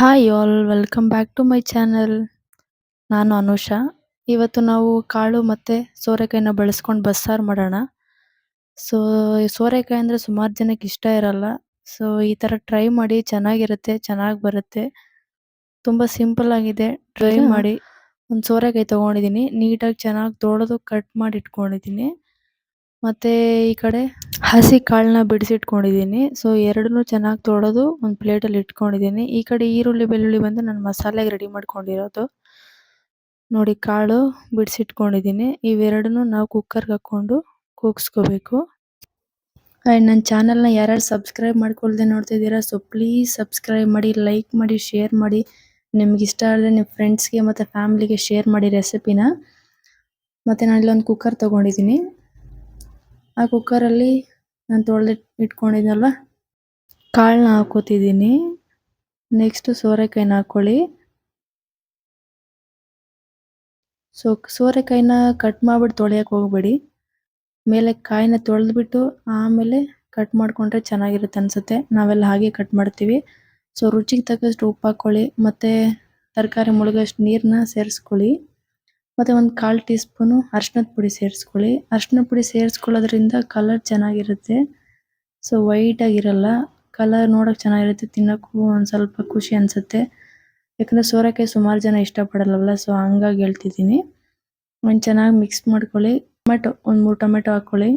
Hi all welcome back to my channel ನಾನು ಅನುಷಾ. ಇವತ್ತು ನಾವು ಕಾಳು ಮತ್ತೆ ಸೋರೆಕಾಯಿನ ಬಳಸ್ಕೊಂಡು ಬಸ್ಸಾರು ಮಾಡೋಣ. ಸೊ ಸೋರೆಕಾಯಿ ಅಂದರೆ ಸುಮಾರು ಜನಕ್ಕೆ ಇಷ್ಟ ಇರಲ್ಲ. ಸೊ ಈ ತರ ಟ್ರೈ ಮಾಡಿ ಚೆನ್ನಾಗಿರುತ್ತೆ ಚೆನ್ನಾಗಿ ಬರುತ್ತೆ. ತುಂಬಾ ಸಿಂಪಲ್ ಆಗಿದೆ. ಟ್ರೈ ಮಾಡಿ. ಒಂದು ಸೋರೆಕಾಯಿ ತೊಗೊಂಡಿದ್ದೀನಿ ನೀಟಾಗಿ ಚೆನ್ನಾಗಿ ತೊಳೆದು ಕಟ್ ಮಾಡಿ ಇಟ್ಕೊಂಡಿದ್ದೀನಿ ಮತ್ತೆ ಈ ಕಡೆ ಹಸಿ ಕಾಳನ್ನ ಬಿಡಿಸಿಟ್ಕೊಂಡಿದ್ದೀನಿ. ಸೊ ಎರಡನ್ನೂ ಚೆನ್ನಾಗಿ ತೊಳೆದು ಒಂದು ಪ್ಲೇಟಲ್ಲಿ ಇಟ್ಕೊಂಡಿದ್ದೀನಿ. ಈ ಕಡೆ ಈರುಳ್ಳಿ, ಬೆಳ್ಳುಳ್ಳಿ ಬಂದು ನಾನು ಮಸಾಲೆಗೆ ರೆಡಿ ಮಾಡ್ಕೊಂಡಿರೋದು. ನೋಡಿ, ಕಾಳು ಬಿಡಿಸಿಟ್ಕೊಂಡಿದ್ದೀನಿ. ಇವೆರಡನ್ನೂ ನಾವು ಕುಕ್ಕರ್ಗೆ ಹಾಕೊಂಡು ಕೂಗಿಸ್ಕೋಬೇಕು. ಆ್ಯಂಡ್ ನನ್ನ ಚಾನಲ್ನ ಯಾರ್ಯಾರು ಸಬ್ಸ್ಕ್ರೈಬ್ ಮಾಡ್ಕೊಳ್ದೆ ನೋಡ್ತಿದ್ದೀರಾ ಸೊ ಪ್ಲೀಸ್ ಸಬ್ಸ್ಕ್ರೈಬ್ ಮಾಡಿ ಲೈಕ್ ಮಾಡಿ ಶೇರ್ ಮಾಡಿ. ನಿಮ್ಗೆ ಇಷ್ಟ ಆದರೆ ನಿಮ್ಮ ಫ್ರೆಂಡ್ಸ್ಗೆ ಮತ್ತು ಫ್ಯಾಮ್ಲಿಗೆ ಶೇರ್ ಮಾಡಿ ರೆಸಿಪಿನ ಮತ್ತು ನಾನು ಇಲ್ಲೊಂದು ಕುಕ್ಕರ್ ತೊಗೊಂಡಿದ್ದೀನಿ. ಆ ಕುಕ್ಕರಲ್ಲಿ ನಾನು ತೊಳೆದು ಇಟ್ಕೊಂಡಿದ್ನಲ್ವ? ಕಾಳನ್ನ ಹಾಕೋತಿದ್ದೀನಿ ನೆಕ್ಸ್ಟು ಸೋರೆಕಾಯಿನ ಹಾಕೊಳ್ಳಿ. ಸೊ ಸೋರೆಕಾಯಿನ ಕಟ್ ಮಾಡ್ಬಿಟ್ಟು ತೊಳೆಯೋಕೆ ಹೋಗ್ಬೇಡಿ. ಮೇಲೆ ಕಾಯಿನ ತೊಳೆದ್ಬಿಟ್ಟು ಆಮೇಲೆ ಕಟ್ ಮಾಡಿಕೊಂಡ್ರೆ ಚೆನ್ನಾಗಿರುತ್ತೆ ಅನ್ಸುತ್ತೆ. ನಾವೆಲ್ಲ ಹಾಗೆ ಕಟ್ ಮಾಡ್ತೀವಿ. ಸೊ ರುಚಿಗೆ ತಕ್ಕಷ್ಟು ಉಪ್ಪು ಹಾಕ್ಕೊಳ್ಳಿ ಮತ್ತು ತರಕಾರಿ ಮುಳುಗಷ್ಟು ನೀರನ್ನ ಸೇರಿಸ್ಕೊಳ್ಳಿ. ಮತ್ತೆ ಒಂದು ಕಾಲು ಟೀ ಸ್ಪೂನು ಪುಡಿ ಸೇರಿಸ್ಕೊಳ್ಳಿ. ಅರ್ಶಿನದ ಪುಡಿ ಸೇರಿಸ್ಕೊಳ್ಳೋದ್ರಿಂದ ಕಲರ್ ಚೆನ್ನಾಗಿರುತ್ತೆ. ಸೊ ವೈಟ್ ಆಗಿರಲ್ಲ ಕಲರ್ ನೋಡೋಕೆ ಚೆನ್ನಾಗಿರುತ್ತೆ, ತಿನ್ನೋಕ್ಕೂ ಒಂದು ಸ್ವಲ್ಪ ಖುಷಿ ಅನಿಸುತ್ತೆ. ಯಾಕಂದರೆ ಸೋರೆಕಾಯಿ ಸುಮಾರು ಜನ ಇಷ್ಟಪಡಲ್ಲವಲ್ಲ ಸೊ ಹಂಗಾಗಿ ಹೇಳ್ತಿದ್ದೀನಿ. ಒಂದು ಚೆನ್ನಾಗಿ ಮಿಕ್ಸ್ ಮಾಡ್ಕೊಳ್ಳಿ. ಟೊಮೆಟೊ ಒಂದು ಮೂರು ಟೊಮೆಟೊ ಹಾಕ್ಕೊಳ್ಳಿ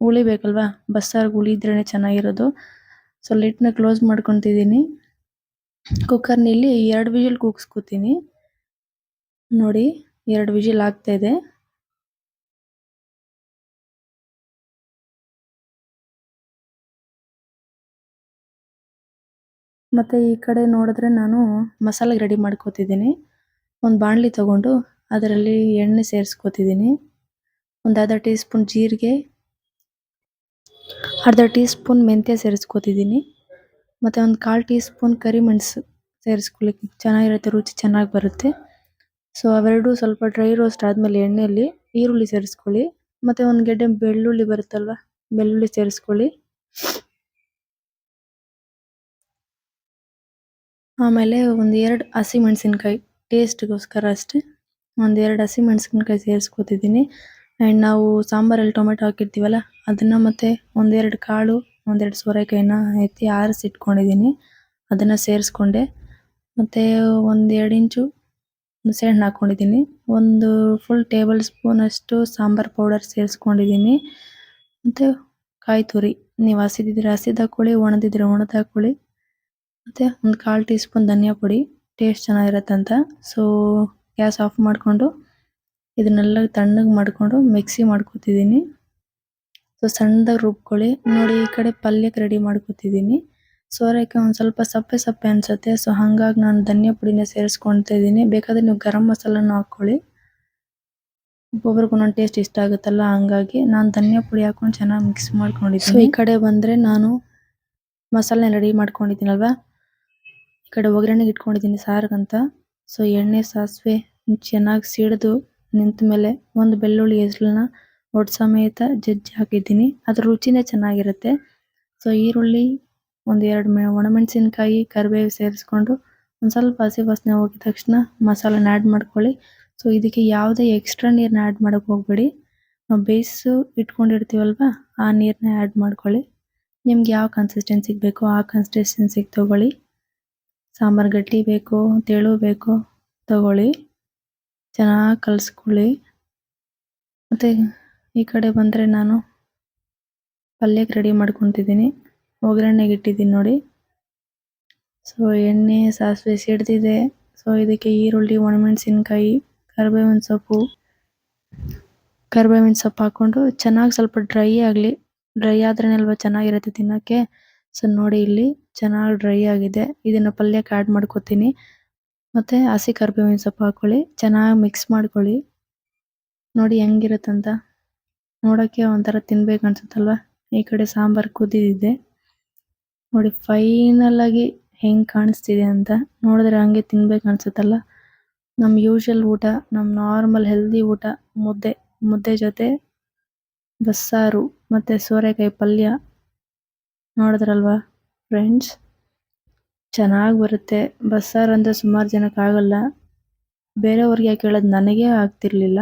ಹುಳಿ ಬೇಕಲ್ವಾ? ಬಸ್ಸಾರ್ಗೆ ಹುಳಿ ಇದ್ರೇ ಚೆನ್ನಾಗಿರೋದು. So ಲಿಡ್ನ close ಮಾಡ್ಕೊತಿದ್ದೀನಿ. ಕುಕ್ಕರ್ನಲ್ಲಿ ಎರಡು ವಿಜಿಲ್ ಕೂಗಿಸ್ಕೊತೀನಿ ನೋಡಿ. ಎರಡು ವಿಜಿಲ್ ಆಗ್ತಾ ಇದೆ. ಮತ್ತೆ ಈ ಕಡೆ ನೋಡಿದ್ರೆ ನಾನು ಮಸಾಲೆ ರೆಡಿ ಮಾಡ್ಕೋತಿದ್ದೀನಿ. ಒಂದು ಬಾಣಲಿ ತಗೊಂಡು ಅದರಲ್ಲಿ ಎಣ್ಣೆ ಸೇರಿಸ್ಕೋತಿದ್ದೀನಿ. ಒಂದು ಅರ್ಧ ಟೀ ಸ್ಪೂನ್ ಜೀರಿಗೆ, ಅರ್ಧ ಟೀ ಸ್ಪೂನ್ ಮೆಂತ್ಯ ಸೇರಿಸ್ಕೋತಿದ್ದೀನಿ. ಮತ್ತು ಒಂದು ಕಾಲು ಟೀ ಸ್ಪೂನ್ ಕರಿಮೆಣಸು ಸೇರಿಸ್ಕೊಳ್ಳಿ ಚೆನ್ನಾಗಿರುತ್ತೆ, ರುಚಿ ಚೆನ್ನಾಗಿ ಬರುತ್ತೆ. ಸೊ ಅವೆರಡು ಸ್ವಲ್ಪ ಡ್ರೈ ರೋಸ್ಟ್ ಆದಮೇಲೆ ಎಣ್ಣೆಯಲ್ಲಿ ಈರುಳ್ಳಿ ಸೇರಿಸ್ಕೊಳ್ಳಿ. ಮತ್ತೆ ಒಂದು ಗೆಡ್ಡೆ ಬೆಳ್ಳುಳ್ಳಿ ಬರುತ್ತಲ್ವ? ಬೆಳ್ಳುಳ್ಳಿ ಸೇರಿಸ್ಕೊಳ್ಳಿ. ಆಮೇಲೆ ಒಂದು ಎರಡು ಹಸಿಮೆಣಸಿನ್ಕಾಯಿ ಟೇಸ್ಟ್ಗೋಸ್ಕರ ಅಷ್ಟೇ. ಒಂದು ಎರಡು ಹಸಿಮೆಣಸಿನ್ಕಾಯಿ ಸೇರಿಸ್ಕೊತಿದ್ದೀನಿ. ಆ್ಯಂಡ್ ನಾವು ಸಾಂಬಾರಲ್ಲಿ ಟೊಮೆಟೊ ಹಾಕಿರ್ತೀವಲ್ಲ, ಅದನ್ನು ಮತ್ತೆ ಒಂದೆರಡು ಕಾಳು ಒಂದೆರಡು ಸೋರೆಕಾಯಿನ ಎತ್ತಿ ಆರಿಸಿಟ್ಕೊಂಡಿದ್ದೀನಿ. ಅದನ್ನು ಸೇರಿಸ್ಕೊಂಡೆ. ಮತ್ತು ಒಂದೆರಡು ಎರಡು ಇಂಚು ಹುಣಸೆಹಣ್ಣು ಹಾಕ್ಕೊಂಡಿದ್ದೀನಿ ಒಂದು ಫುಲ್ ಟೇಬಲ್ ಸ್ಪೂನ್ ಅಷ್ಟು ಸಾಂಬಾರ್ ಪೌಡರ್ ಸೇರಿಸ್ಕೊಂಡಿದ್ದೀನಿ. ಮತ್ತು ಕಾಯಿ ತುರಿ. ನೀವು ಹಸಿದಿದ್ರೆ ಹಸಿದ ಹಾಕ್ಕೊಳ್ಳಿ ಒಣದಿದ್ರೆ ಒಣದ ಹಾಕ್ಕೊಳ್ಳಿ ಮತ್ತು ಒಂದು ಕಾಲು ಟೀ ಸ್ಪೂನ್ ಧನಿಯಾ ಪುಡಿ. ಟೇಸ್ಟ್ ಚೆನ್ನಾಗಿರತ್ತಂತ ಸೊ ಗ್ಯಾಸ್ ಆಫ್ ಮಾಡಿಕೊಂಡು ಇದನ್ನೆಲ್ಲ ತಣ್ಣಗೆ ಮಾಡಿಕೊಂಡು ಮಿಕ್ಸಿ ಮಾಡ್ಕೊತಿದ್ದೀನಿ. ಸೊ ಸಣ್ಣದಾಗಿ ರುಬ್ಕೊಳ್ಳಿ. ನೋಡಿ ಈ ಕಡೆ ಪಲ್ಯಕ್ಕೆ ರೆಡಿ ಮಾಡ್ಕೊತಿದ್ದೀನಿ. ಸೋರೆಕಾಯಿ ಒಂದು ಸ್ವಲ್ಪ ಸಪ್ಪೆ ಸಪ್ಪೆ ಅನಿಸುತ್ತೆ. ಸೊ ಹಾಗಾಗಿ ನಾನು ಧನಿಯಾ ಪುಡಿನ ಸೇರಿಸ್ಕೊಳ್ತಾ ಇದ್ದೀನಿ. ಬೇಕಾದರೆ ನೀವು ಗರಂ ಮಸಾಲನೂ ಹಾಕ್ಕೊಳ್ಳಿ. ಒಬ್ಬೊಬ್ರಿಗೆ ಒಂದೊಂದು ಟೇಸ್ಟ್ ಇಷ್ಟ ಆಗುತ್ತಲ್ಲ, ಹಂಗಾಗಿ ನಾನು ಧನಿಯಾ ಪುಡಿ ಹಾಕೊಂಡು ಚೆನ್ನಾಗಿ ಮಿಕ್ಸ್ ಮಾಡ್ಕೊಂಡಿದ್ದೀನಿ. ಈ ಕಡೆ ಬಂದರೆ ನಾನು ಮಸಾಲೆ ರೆಡಿ ಮಾಡ್ಕೊಂಡಿದ್ದೀನಲ್ವ? ಈ ಕಡೆ ಒಗ್ಗರಣೆಗೆ ಇಟ್ಕೊಂಡಿದ್ದೀನಿ ಸಾರಿಗಂತ. ಸೊ ಎಣ್ಣೆ, ಸಾಸಿವೆ ಚೆನ್ನಾಗಿ ಸಿಡಿದು ನಿಂತ ಮೇಲೆ ಒಂದು ಬೆಳ್ಳುಳ್ಳಿ ಹೆಸ್ರನ್ನ ಒಡ್ ಸಮೇತ ಜಜ್ಜಿ ಹಾಕಿದ್ದೀನಿ. ಅದ್ರ ರುಚಿನೇ ಚೆನ್ನಾಗಿರುತ್ತೆ. ಸೊ ಈರುಳ್ಳಿ ಒಂದು ಎರಡು ಮೆ, ಒಣಮೆಣಸಿನ್ಕಾಯಿ ಕರಿಬೇವು ಸೇರಿಸ್ಕೊಂಡು ಒಂದು ಸ್ವಲ್ಪ ಹಸಿ ವಾಸನೆ ಹೋಗಿದ ತಕ್ಷಣ ಮಸಾಲೆನ ಆ್ಯಡ್ ಮಾಡ್ಕೊಳ್ಳಿ. ಸೊ ಇದಕ್ಕೆ ಯಾವುದೇ ಎಕ್ಸ್ಟ್ರಾ ನೀರನ್ನ ಆ್ಯಡ್ ಮಾಡೋಕ್ಕೆ ಹೋಗಬೇಡಿ. ನಾವು ಬೇಯಿಸು ಇಟ್ಕೊಂಡಿರ್ತೀವಲ್ವ, ಆ ನೀರನ್ನ ಆ್ಯಡ್ ಮಾಡ್ಕೊಳ್ಳಿ. ನಿಮ್ಗೆ ಯಾವ ಕನ್ಸಿಸ್ಟೆನ್ಸಿಗೆ ಬೇಕೋ ಆ ಕನ್ಸಿಸ್ಟೆನ್ಸಿಗೆ ತೊಗೊಳ್ಳಿ. ಸಾಂಬಾರು ಗಟ್ಟಿ ಬೇಕು, ತೆಳು ಬೇಕು ತಗೊಳ್ಳಿ. ಚೆನ್ನಾಗಿ ಕಲಿಸ್ಕೊಳ್ಳಿ. ಮತ್ತು ಈ ಕಡೆ ಬಂದರೆ ನಾನು ಪಲ್ಯಕ್ಕೆ ರೆಡಿ ಮಾಡ್ಕೊತಿದ್ದೀನಿ. ಒಗ್ಗರಣೆಗೆ ಇಟ್ಟಿದ್ದೀನಿ ನೋಡಿ. ಸೊ ಎಣ್ಣೆ, ಸಾಸಿವೆ ಸಿಡ್ದಿದೆ ಸೊ ಇದಕ್ಕೆ ಈರುಳ್ಳಿ, ಒಣಮೆಣಸಿನ್ಕಾಯಿ, ಕರಿಬೇವಿನ ಸೊಪ್ಪು. ಕರಿಬೇವಿನ ಸೊಪ್ಪು ಹಾಕ್ಕೊಂಡು ಚೆನ್ನಾಗಿ ಸ್ವಲ್ಪ ಡ್ರೈ ಆಗಲಿ. ಡ್ರೈ ಆದ್ರೆ ಅಲ್ವಾ ಚೆನ್ನಾಗಿರುತ್ತೆ ತಿನ್ನೋಕ್ಕೆ? ಸೊ ನೋಡಿ ಇಲ್ಲಿ ಚೆನ್ನಾಗಿ ಡ್ರೈ ಆಗಿದೆ. ಇದನ್ನು ಪಲ್ಯಕ್ಕೆ ಆ್ಯಡ್ ಮಾಡ್ಕೊತೀನಿ. ಮತ್ತು ಹಸಿ ಕರಿಬೇವಿನ ಸೊಪ್ಪು ಹಾಕ್ಕೊಳ್ಳಿ ಚೆನ್ನಾಗಿ ಮಿಕ್ಸ್ ಮಾಡ್ಕೊಳ್ಳಿ. ನೋಡಿ ಹೆಂಗಿರುತ್ತಂತ. ನೋಡೋಕ್ಕೆ ಒಂಥರ ತಿನ್ಬೇಕು ಅನ್ಸುತ್ತಲ್ವ? ಈ ಕಡೆ ಸಾಂಬಾರು ಕುದಿದಿದೆ. ನೋಡಿ ಫೈನಲ್ ಆಗಿ ಹೆಂಗೆ ಕಾಣಿಸ್ತಿದೆ ಅಂತ ನೋಡಿದ್ರೆ ಹಂಗೆ ತಿನ್ಬೇಕು ಅನ್ಸುತ್ತಲ್ಲ. ನಮ್ಮ ಯೂಶಲ್ ಊಟ ನಮ್ಮ ನಾರ್ಮಲ್ ಹೆಲ್ದಿ ಊಟ, ಮುದ್ದೆ ಮುದ್ದೆ ಜೊತೆ ಬಸ್ಸಾರು ಮತ್ತು ಸೋರೆಕಾಯಿ ಪಲ್ಯ. ನೋಡಿದ್ರಲ್ವಾ ಫ್ರೆಂಡ್ಸ್ ಚೆನ್ನಾಗಿ ಬರುತ್ತೆ. ಬಸ್ಸಾರು ಅಂದರೆ ಸುಮಾರು ಜನಕ್ಕೆ ಆಗಲ್ಲ ಬೇರೆಯವ್ರಿಗೆ ಯಾಕೆ ಹೇಳೋದು ನನಗೆ ಆಗ್ತಿರ್ಲಿಲ್ಲ.